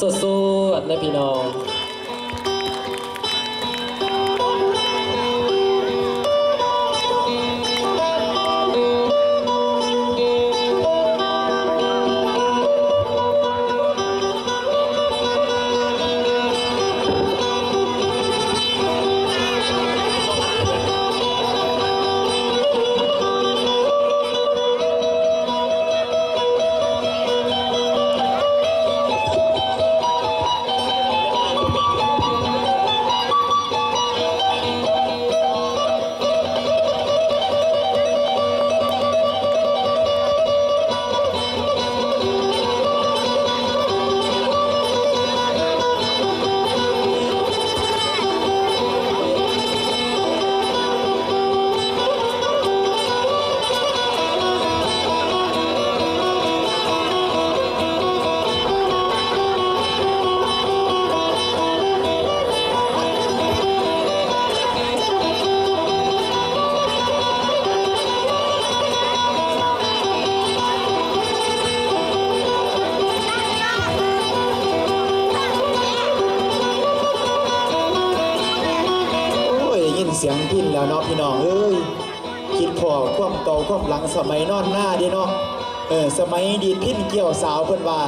สดๆนะพี่น้อง เนาะพี่น้องเอ้ยคิดพอความเก่าความหลังสมัยนอนหน้าเดิเนาะเออสมัยดีดพินเกี่ยวสาวเพิ่นว่า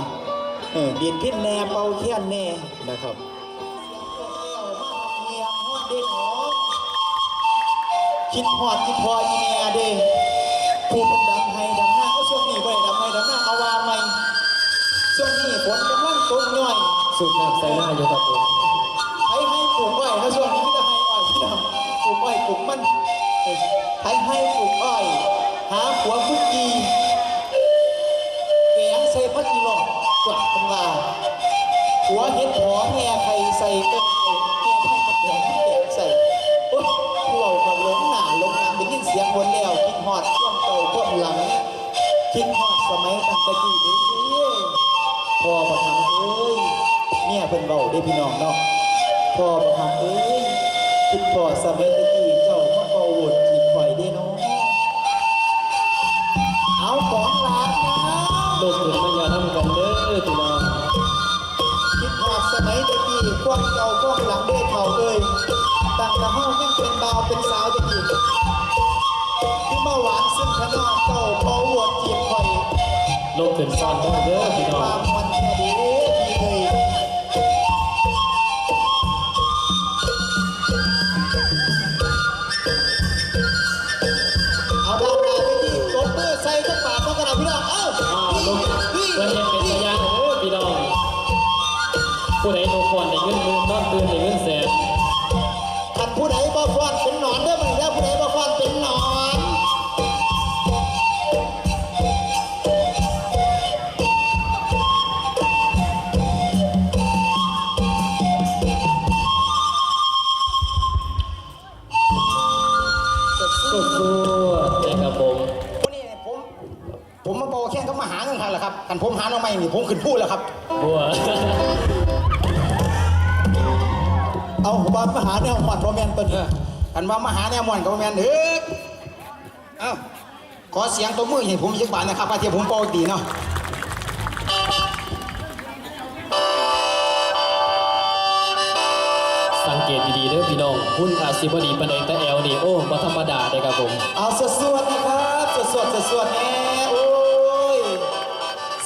เออดีดพินแน่เป่าเทียนแน่นะครับคิดฮอดคิดพออีแม่เด้ผู้เพิ่นดำให้ดำหน้าเอาช่วงนี้บ่ได้ดำให้ดำหน้าเอาว่าใหม่ช่วงนี้ฝนกำลังตกย่อย สุดน้ำใส่หน้าอยู่ครับผมให้ให้ปลูกอ้อยถ้าช่ว ให้ให้ปลูกอ้อย หาหัวคุกกีแกงใส่พักกีหลอกกลับเป็นว่าหัวเห็ดหอแง่ไข่ใส่ต้นไข่แง่ไข่มะแดงแกงใส่โอ๊ยพวกเราลงหนาลงหนาได้ยินเสียงคนแล้วคิดฮอดช่วงเก่าช่วงหลังคิดฮอดสมัยตั้งแต่กี้เด้อพ่อประทังเอ้ยเนี่ยเพิ่นเบาได้พี่น้องเนาะพ่อประทับเอ้ยคิดพ่อสมัย ลูกถึงมันอย่าทำกันเด้อพี่น้องคิดหอดสมัยตะกี้พวกเก่าพวกหลังได้เท่าเอ้ยตั้งแต่ห้องยังเป็นบ่าวเป็นสาวตะกี้ที่มาหวานซึ่งขนองเก่าพอหวดขีดข่อยลูกถึงซ้อนเด้อเด้อพี่น้อควาง เพื่อนยังเป็นพยานเด้พี่น้องผู้ใดโนฟอนได้เงินหมื่นนอนตื่นได้เงินแสนท่านผู้ใดบ่ฟอนเป็นหนอนเด้อมันแล้วผู้ใดบ่ฟอนเป็นหนอนสุดๆนะครับผมผมมาโปรแค่ก็มาหาเงิ นทันแหละครับท่านผมหาน้องใหม่นี่ผมขึ้นพูดแล้วครับ บัวเอาบอลมาหาแนวหมอนโรแมนตัวนี้ท่านว่ามาหาแนวหมอนกับโรแมนเฮ้ยเอ้าขอเสียงตัวมือให้ผมสักบาทนะครับว่าที่ผมโปรดีเนาะสังเกตดีๆเด้อพี่น้องหุ้นอาจสิบ่ดีปานใดแต่แอลนี่โอ้บ่ธรรมดาเด้ครับผม เอาสวดๆนะครับสวดๆสวดๆแน่โอ้ย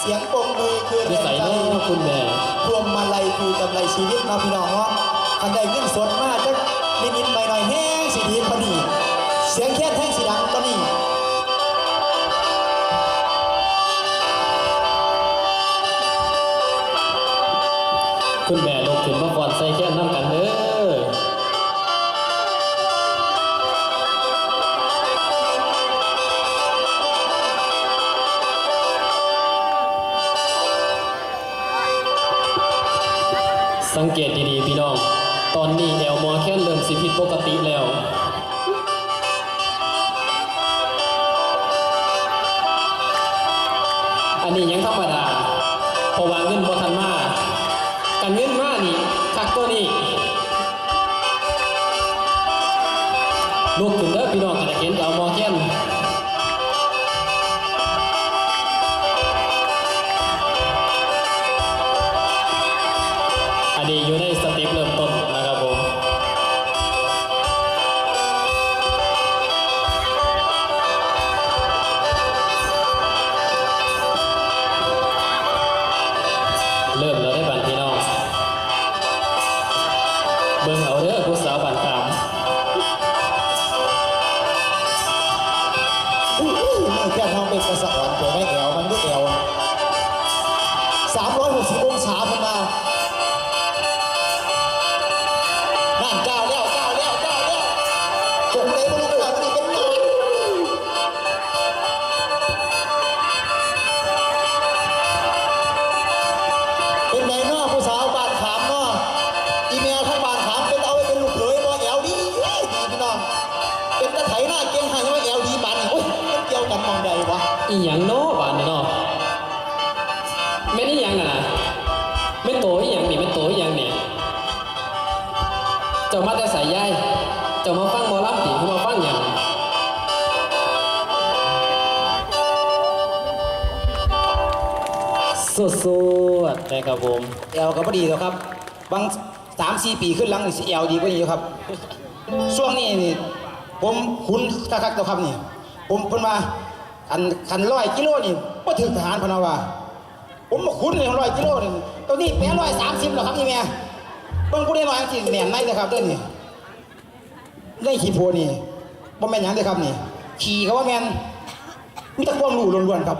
เสียงปรบมือคือนิสัยเนาะคุณแม่พวงมาลัยคือกำไรชีวิตเนาะพี่น้องเนาะทันใดเงินสดมากจะนิดๆไปหน่อยแห้งสีดีปะนี่เสียงแค่แท่งสีดังปะนี่คุณแม่ลูกถึงมาฟอนใส่แค่น้ำกันเด้อ สังเกตดีๆ พี่น้อง ตอนนี้แอลมอแค่เริ่มสิผิดปกติแล้วอันนี้ยังธรรมดาเพราะว่าเงินบ่ทันมากันเงินมานี่คักตัวนี้ลูกถึงเด้อพี่น้องกันเห็นแอลมอแค่ เอาเด้อผู้สาวบ้านตามมือแค่ทองเป็นกระสอ่อนเกิดได้แอวมันก็แอวสามร้อยหกสิบองศาพมาบ้านเก้าแล้วเก้าแล้วเก้าแล้วจบเลยมันเกิดมันเป็นนอนเป็นไงเนาะ เป็นตะไถหน้าเก่งให้ว่าแอลดีบานนี่โอ้ยมันเกี่ยวกันมองใดวะอีหยังเนาะบานนี่เนาะแม่นอีหยังอะนะแม่นโตอีหยังนี่แม่นโตอีหยังนี่เจ้ามาแต่สายยายเจ้ามาฟังหมอลำติคือมาฟังหยังสุดๆนะครับผมแอลก็พอดีแล้วครับบางสามสี่ปีขึ้นหลังนี่สิแอลดีกว่านี้อยู่ครับ ช่วงนี้นี่ ผมคุ้นคักๆตัวครับนี่ ผมเพิ่นมาอันคันร้อยกิโลนี่บ่ถึงทหารพนาวาผมมาคุ้นเลยร้อยกิโลนี่ตัวนี้แปดร้อยสามสิบหรอครับนี่แม่เบิ่งผู้ได้น้อยจังซี่แม่นไหนนะครับเด้อนี่ได้ขี่โพนี่บ่แม่นหยังเลยครับนี่ ขี่เขาว่าแม่นมีแต่ความรู้ล้วนๆครับ